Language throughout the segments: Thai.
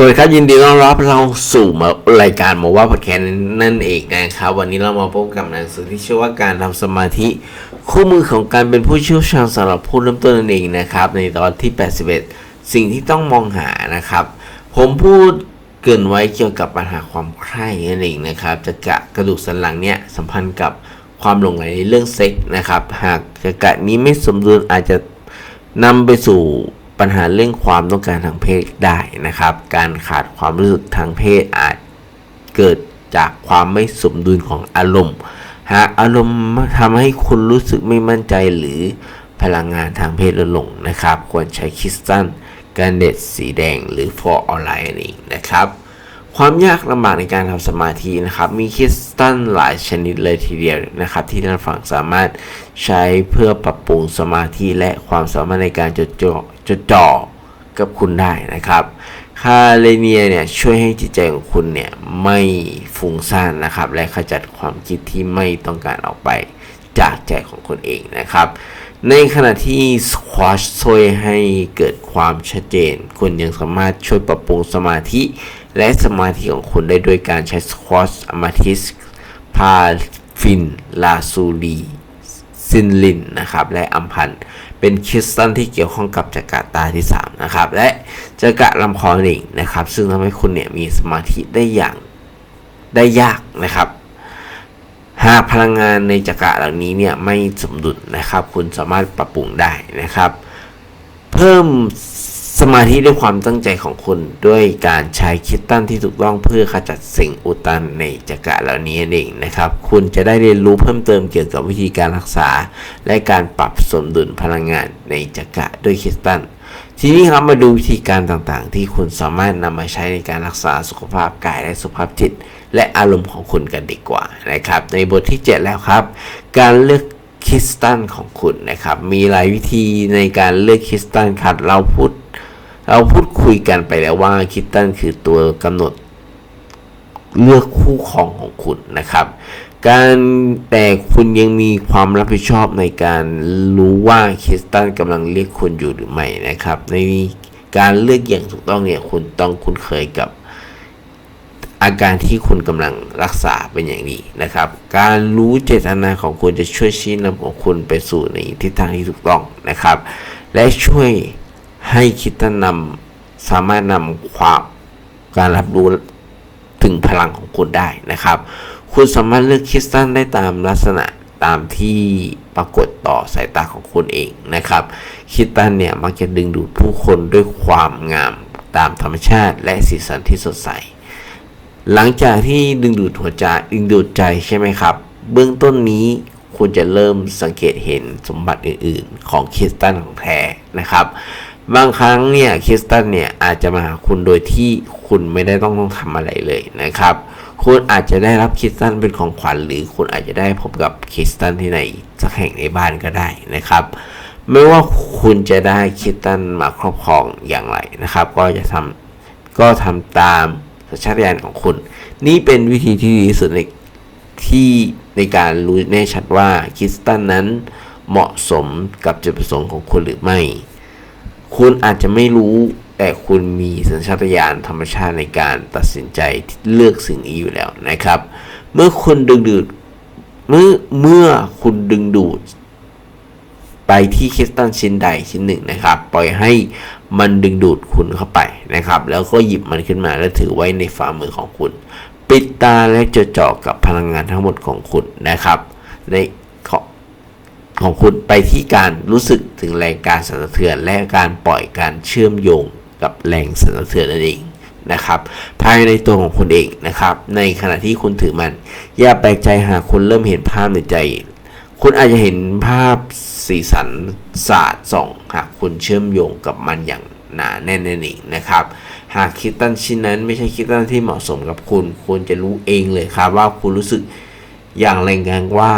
สวัสดีครับยินดีต้อนรับเราสู่มารายการมาว่าพอดแคสต์นั่นเองนะครับ วันนี้เรามาพบกับหนังสือที่ชื่อว่าการทำสมาธิ คู่มือของการเป็นผู้เชี่ยวชาญสำหรับผู้เริ่มต้นนั่นเองนะครับ ในตอนที่ 81 สิ่งที่ต้องมองหานะครับ ผมพูดเกินไว้เกี่ยวกับปัญหาความใคร่นั่นเองนะครับ จะกะกระดูกสันหลังเนี่ยสัมพันธ์กับความหลงไหลในเรื่องเซ็กนะครับ หากจะกะนี้ไม่สมดุลอาจจะนำไปสู่ ปัญหาเรื่องความต้องการทางเพศได้นะครับ การขาดความรู้สึกทางเพศอาจเกิดจากความไม่สมดุลของอารมณ์ หากอารมณ์ทำให้คุณรู้สึกไม่มั่นใจหรือพลังงานทางเพศลดลงนะครับ ควรใช้คริสตัลกันเด็ดสีแดงหรือฟอร์ออนไลน์เองนะครับ ความยากลำบากในการทำสมาธินะครับ มีคริสตัลหลายชนิดเลยทีเดียวนะครับ ที่ท่านฟังสามารถใช้เพื่อปรับปรุงสมาธิและความสามารถในการจดจ่อ จดจ่อกับคุณได้นะครับ คาเลเนียเนี่ยช่วยให้จิตใจของคุณเนี่ยไม่ฟุ้งซ่านนะครับ และขจัดความคิดที่ไม่ต้องการออกไปจากใจของคุณเองนะครับ ในขณะที่สควอชช่วยให้เกิดความชัดเจน คุณยังสามารถช่วยปรับปรุงสมาธิ และสมาธิของคุณได้ด้วยการใช้สควอชอมาทิสพาฟิน ลาซูลีซินลินนะครับ และอัมพันธ์ เป็นคริสตัลที่เกี่ยวข้องกับจักรตาที่ 3 นะครับ และจักระลำคอนั่นเองนะครับ ซึ่งทำให้คุณเนี่ยมีสมาธิได้อย่างได้ยากนะครับ หากพลังงานในจักระเหล่านี้เนี่ยไม่สมดุลนะครับ คุณสามารถปรับปรุงได้นะครับ เพิ่ม สมาธิด้วยความตั้งใจของคุณด้วยการใช้คิดตั้นที่ถูกต้องเพื่อขจัดสิ่งอุดตันในจักระเหล่านี้นเองนะครับ คุณจะได้เรียนรู้เพิ่มเติมเกี่ยวกับวิธีการรักษา และการปรับสมดุลพลังงานในจักระด้วยคริสตัลทีนี้ครับมาดูวิธีการต่างๆ ที่คุณสามารถนำมาใช้ในการรักษาสุขภาพกายและสุขภาพจิต และอารมณ์ของคุณกันดีกว่านะครับ ในบทที่ 7 แล้วครับ การเลือกคริสตัลของคุณนะครับ มีหลายวิธีในการเลือกคริสตัลครับเราพูด เราพูดคุยกันไปแล้วว่าคิสตัลคือตัวกำหนดเลือกคู่ครองของคุณนะครับ การแต่คุณยังมีความรับผิดชอบในการรู้ว่าคิสตัลกำลังเรียกคุณอยู่หรือไม่นะครับ ในการเลือกอย่างถูกต้องเนี่ยคุณต้องคุ้นเคยกับอาการที่คุณกำลังรักษาเป็นอย่างดีนะครับ การรู้เจตนาของคุณจะช่วยชี้นำของคุณไปสู่ในทิศทางที่ถูกต้องนะครับ และช่วย ให้คิดตันนำสามารถนำความการรับรู้ถึงพลังของคุณได้นะครับ คุณสามารถเลือกคริสตัลได้ตามลักษณะตามที่ปรากฏต่อสายตาของคุณเองนะครับ คริสตัลเนี่ยมักจะดึงดูดผู้คนด้วยความงามตามธรรมชาติและสีสันที่สดใส หลังจากที่ดึงดูดหัวใจดึงดูดใจใช่ไหมครับ เบื้องต้นนี้คุณจะเริ่มสังเกตเห็นสมบัติอื่น ๆ ของคริสตัลของแท้นะครับ บางครั้งเนี่ยคริสตัลเนี่ยอาจจะมาหาคุณโดยที่คุณไม่ได้ต้องต้องทำอะไรเลยนะครับ คุณอาจจะได้รับคริสตัลเป็นของขวัญหรือคุณอาจจะได้พบกับคริสตัลที่ไหนสักแห่งในบ้านก็ได้นะครับ ไม่ว่าคุณจะได้คริสตัลมาครอบครองอย่างไรนะครับ ก็จะทำก็ทำตามสัญชาตญาณของคุณ นี่เป็นวิธีที่ดีที่สุดในที่ในการรู้แน่ชัดว่าคริสตัลนั้นเหมาะสมกับจุดประสงค์ของคุณหรือไม่ คุณอาจจะไม่รู้ แต่คุณมีสัญชาตญาณธรรมชาติในการตัดสินใจเลือกสิ่งนี้อยู่แล้วนะครับ เมื่อคุณดึงดูดเมื่อเมื่อคุณดึงดูด ไปที่คริสตัลชิ้นใดชิ้นหนึ่งนะครับ ปล่อยให้มันดึงดูดคุณเข้าไปนะครับ แล้วก็หยิบมันขึ้นมาแล้วถือไว้ในฝ่ามือของคุณ ปิดตาและจดจ่อกับพลังงานทั้งหมดของคุณนะครับ ในขอ ของคุณไปที่การรู้สึกถึงแรงการสั่นสะเทือน และการปล่อยการเชื่อมโยงกับแรงสั่นสะเทือนนั่นเองนะครับภายในตัวของคุณเองนะครับ ในขณะที่คุณถือมัน อย่าแปลกใจหากคุณเริ่มเห็นภาพในใจ คุณอาจจะเห็นภาพสีสันศาสตร์ส่องหากคุณเชื่อมโยงกับมันอย่างหนาแน่นนั่นเองนะครับ หากคิดตั้นชิ้นนั้นไม่ใช่คิดตั้นที่เหมาะสมกับคุณ คุณจะรู้เองเลยครับว่าคุณรู้สึก อย่างแรงกลางว่า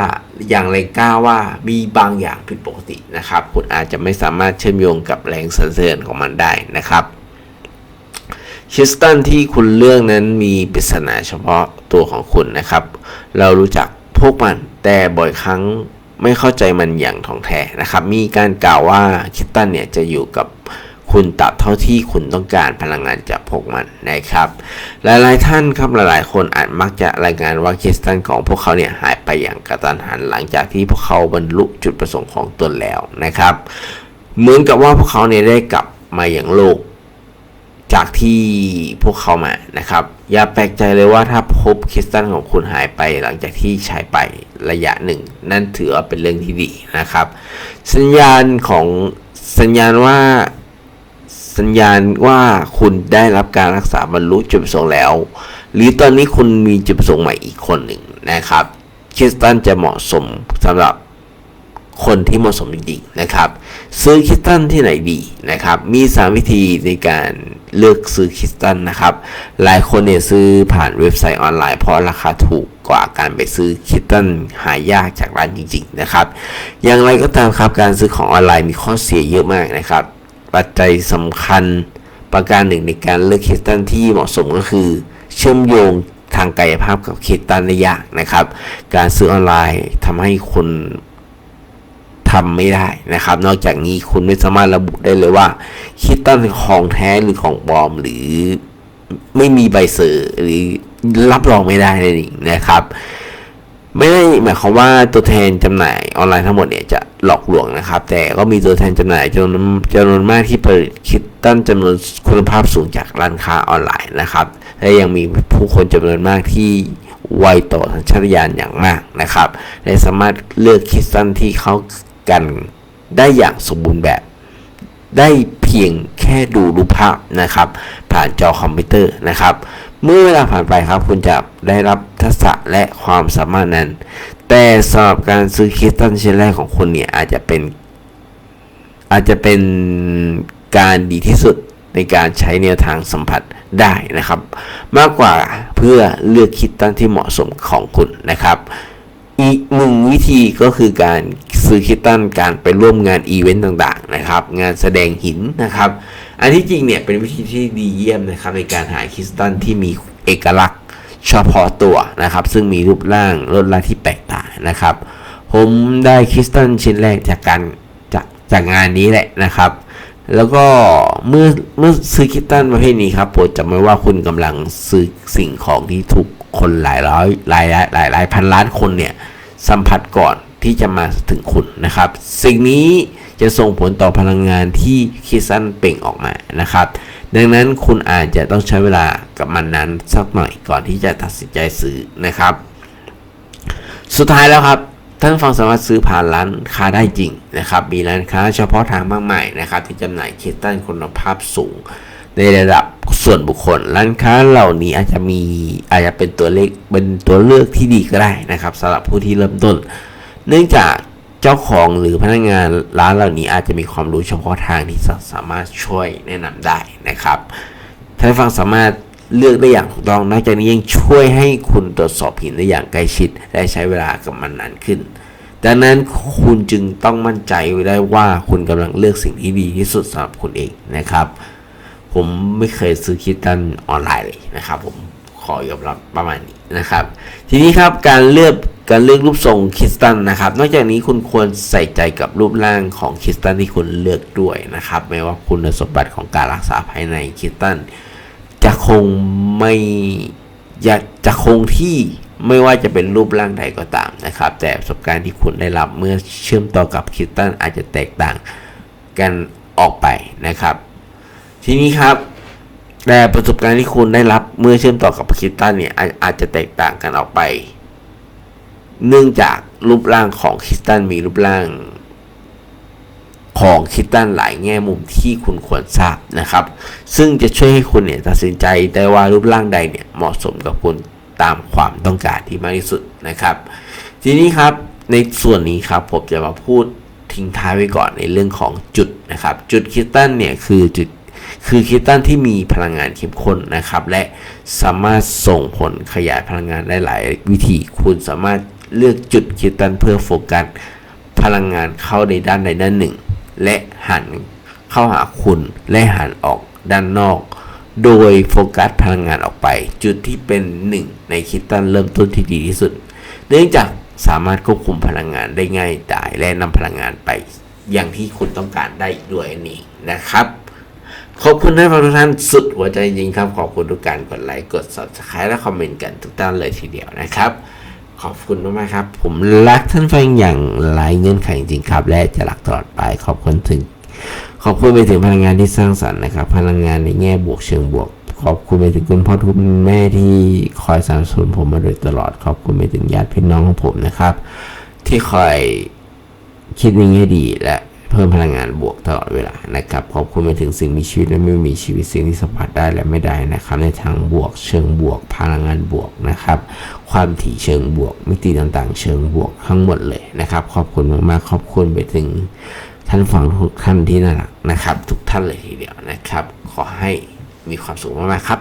อย่างแรงกล้าว่ามีบางอย่างผิดปกตินะครับ คุณอาจจะไม่สามารถเชื่อมโยงกับแรงสั่นสะเทือนของมันได้นะครับคิสตัลที่คุณเลือกนั้นมีปริศนาเฉพาะตัวของคุณนะครับ เรารู้จักพวกมันแต่บ่อยครั้งไม่เข้าใจมันอย่างท่องแท้นะครับ มีการกล่าวว่าคิสตัลเนี่ยจะอยู่กับ คุณตราบเท่าที่คุณต้องการพลังงานจากพวกมันนะครับ หลายๆท่านครับหลายๆ คนอาจมักจะรายงานว่าคริสตันของพวกเขาเนี่ยหายไปอย่างกระตันหันหลังจากที่พวกเขาบรรลุจุดประสงค์ของตนแล้วนะครับ เหมือนกับว่าพวกเขาเนี่ยได้กลับมาอย่างโลกจากที่พวกเขามานะครับ อย่าแปลกใจเลยว่าถ้าพบคริสตัลของคุณหายไปหลังจากที่ใช้ไประยะหนึ่ง นั่นถือว่าเป็นเรื่องที่ดีนะครับ สัญญาณของสัญญาณว่า สัญญาณว่าคุณได้รับการรักษาบรรลุจุดประสงค์แล้ว หรือตอนนี้คุณมีจุดประสงค์ใหม่อีกคนหนึ่งนะครับคริสตัลจะเหมาะสมสำหรับคนที่เหมาะสมจริงๆนะครับ ซื้อคริสตัลที่ไหนดีนะครับ มี3วิธีในการเลือกซื้อคริสตัลนะครับ หลายคนเนี่ยซื้อผ่านเว็บไซต์ออนไลน์เพราะราคาถูกกว่าการไปซื้อคริสตัลหายากจากร้านจริง ๆนะครับ อย่างไรก็ตามครับการซื้อของออนไลน์มีข้อเสียเยอะมากนะครับ ปัจจัยสำคัญ ประการหนึ่งในการเลือกคสตัลที่เหมาะสมก็คือ เชื่อมโยงทางกายภาพกับคสตัลได้ยากนะครับ การซื้อออนไลน์ทำให้คนทำไม่ได้นะครับ นอกจากนี้คุณไม่สามารถระบุได้เลยว่าคิดตันของแท้หรือของปลอมหรือไม่มีใบเซอร์หรือรับรองไม่ได้นั่นเองนะครับ ไม่ได้หมายความว่าตัวแทนจำหน่ายออนไลน์ทั้งหมดเนี่ยจะหลอกลวงนะครับ แต่ก็มีตัวแทนจำหน่ายจำนวนจำนวนมากที่ผลิตคิดตั้นจำนวนคุณภาพสูงจากร้านค้าออนไลน์นะครับ และยังมีผู้คนจำนวนมากที่ไวต่อสัญชาตญาณอย่างมากนะครับและสามารถเลือกคิดตันที่เขากันได้อย่างสมบูรณ์แบบ ได้ พียงแค่ดูรูปภาพนะครับ ผ่านจอคอมพิวเตอร์นะครับ เมื่อเวลาผ่านไปครับ คุณจะได้รับทักษะและความสามารถนั้น แต่สำหรับการซื้อคริสตัลชิ้นแรกของคุณเนี่ยอาจจะเป็น อาจจะเป็นการดีที่สุดในการใช้แนวทางสัมผัสได้นะครับ มากกว่าเพื่อเลือกคิดตั้นที่เหมาะสมของคุณนะครับ อีกหนึ่งวิธีก็คือการ ซื้อคิดตันการไปร่วมงานอีเวนต์ต่างๆนะครับ งานแสดงหินนะครับ อันที่จริงเนี่ยเป็นวิธีที่ดีเยี่ยมนะครับในการหาคริสตัลที่มีเอกลักษณ์เฉพาะตัวนะครับ ซึ่งมีรูปร่างลวดลายที่แปลกต่างนะครับ ผมได้คริสตัลชิ้นแรกจากการจากจากงานนี้แหละนะครับ แล้วก็เมื่อเมื่อซื้อคริสตัลประเภทนี้ครับโปรดจำไว้ว่าคุณกำลังซื้อสิ่งของที่ทุกคนหลายร้อยหลายหลายหลายพันล้านคนเนี่ยสัมผัสก่อน ที่จะมาถึงคุณนะครับ สิ่งนี้จะส่งผลต่อพลังงานที่คิสตัลเปล่งออกมานะครับ ดังนั้นคุณอาจจะต้องใช้เวลากับมันนั้นสักหน่อยก่อนที่จะตัดสินใจซื้อนะครับ สุดท้ายแล้วครับท่านฟังสามารถซื้อผ่านร้านค้าได้จริงนะครับ มีร้านค้าเฉพาะทางมากมายนะครับ ที่จำหน่ายคิสตัลคุณภาพสูง ในระดับส่วนบุคคล ร้านค้าเหล่านี้อาจจะมีอาจจะเป็นตัวเลขเป็นตัวเลือกที่ดีก็ได้นะครับสำหรับผู้ที่เริ่มต้น เนื่องจากเจ้าของหรือพนักงานร้านเหล่านี้อาจจะมีความรู้เฉพาะทางที่สามารถช่วยแนะนำได้นะครับท่านฟังสามารถเลือกได้อย่างถูกต้อง นอกจากนี้ยังช่วยให้คุณตรวจสอบหินได้อย่างใกล้ชิด และใช้เวลากับมันนานขึ้น ดังนั้นคุณจึงต้องมั่นใจไว้ได้ว่าคุณกำลังเลือกสิ่งที่ดีที่สุดสำหรับคุณเองนะครับ ผมไม่เคยซื้อคิดตันออนไลน์เลยนะครับ ผมขอยอมรับประมาณนี้นะครับ ทีนี้ครับการเลือก การเลือกรูปทรงคริสตัลนะครับ นอกจากนี้คุณควรใส่ใจกับรูปร่างของคริสตัลที่คุณเลือกด้วยนะครับไม่ว่าคุณสมบัติของการรักษาภายในคริสตัลจะคงไม่อยากจะคงที่ไม่ว่าจะเป็นรูปร่างใดก็ตามนะครับ แต่ประสบการณ์ที่คุณได้รับเมื่อเชื่อมต่อกับคริสตัลอาจจะแตกต่างกันออกไปนะครับ ทีนี้ครับแต่ประสบการณ์ที่คุณได้รับเมื่อเชื่อมต่อกับคริสตัลเนี่ยอาอาจจะแตกต่างกันออกไป เนื่องจากรูปร่างของคิสตัลมีรูปร่าง ของคิสตัลหลายแง่มุมที่คุณควรทราบนะครับ ซึ่งจะช่วยให้คุณเนี่ยตัดสินใจได้ว่ารูปร่างใดเนี่ยเหมาะสมกับคุณตามความต้องการที่มากที่สุดนะครับ ทีนี้ครับในส่วนนี้ครับผมจะมาพูดทิ้งท้ายไว้ก่อนในเรื่องของจุดนะครับ จุดคิสตัลเนี่ยคือจุดคือคริสตัลที่มีพลังงานเข้มข้นนะครับ และสามารถส่งผลขยายพลังงานได้หลายวิธี คุณสามารถ เลือกจุดคริสตัลเพื่อโฟกัสพลังงานเข้าในด้านใดด้านหนึ่ง และหันเข้าหาคุณและหันออกด้านนอก โดยโฟกัสพลังงานออกไป จุดที่เป็นหนึ่งในคริสตัลเริ่มต้นที่ดีที่สุด เนื่องจากสามารถควบคุมพลังงานได้ง่ายดายและนำพลังงานไป อย่างที่คุณต้องการได้ด้วยนี่นะครับขอบคุณท่านฟังทุกท่านสุดหัวใจจริงครับ ขอบคุณทุกการกดไลค์กด subscribe และคอมเมนต์กันทุกท่านเลยทีเดียวนะครับ ขอบคุณมากๆครับ ผมรักท่านฟังอย่างไร้เงื่อนไขจริงๆครับ และจะรักตลอดไปขอบคุณถึง ขอบคุณไปถึงพลังงานที่สร้างสรรค์นะครับ พลังงานในแง่บวกเชิงบวก ขอบคุณไปถึงคุณพ่อทุกคุณแม่ที่คอยสนับสนุนผมมาโดยตลอด ขอบคุณไปถึงญาติพี่น้องของผมนะครับ ที่คอยคิดในแง่ดีและ เพิ่มพลังงานบวกตลอดเวลานะครับขอบคุณไปถึงสิ่งมีชีวิตและไม่มีชีวิตสิ่งที่สัมผัสได้และไม่ได้นะครับ ในทางบวกเชิงบวก พลังงานบวกนะครับ ความถี่เชิงบวก มิติต่างๆ เชิงบวกทั้งหมดเลยนะครับ ขอบคุณมากๆขอบคุณไปถึงท่านฟังทุกท่านที่น่ารักนะครับ ทุกท่านเลยทีเดียวนะครับ ขอให้มีความสุขมากๆครับ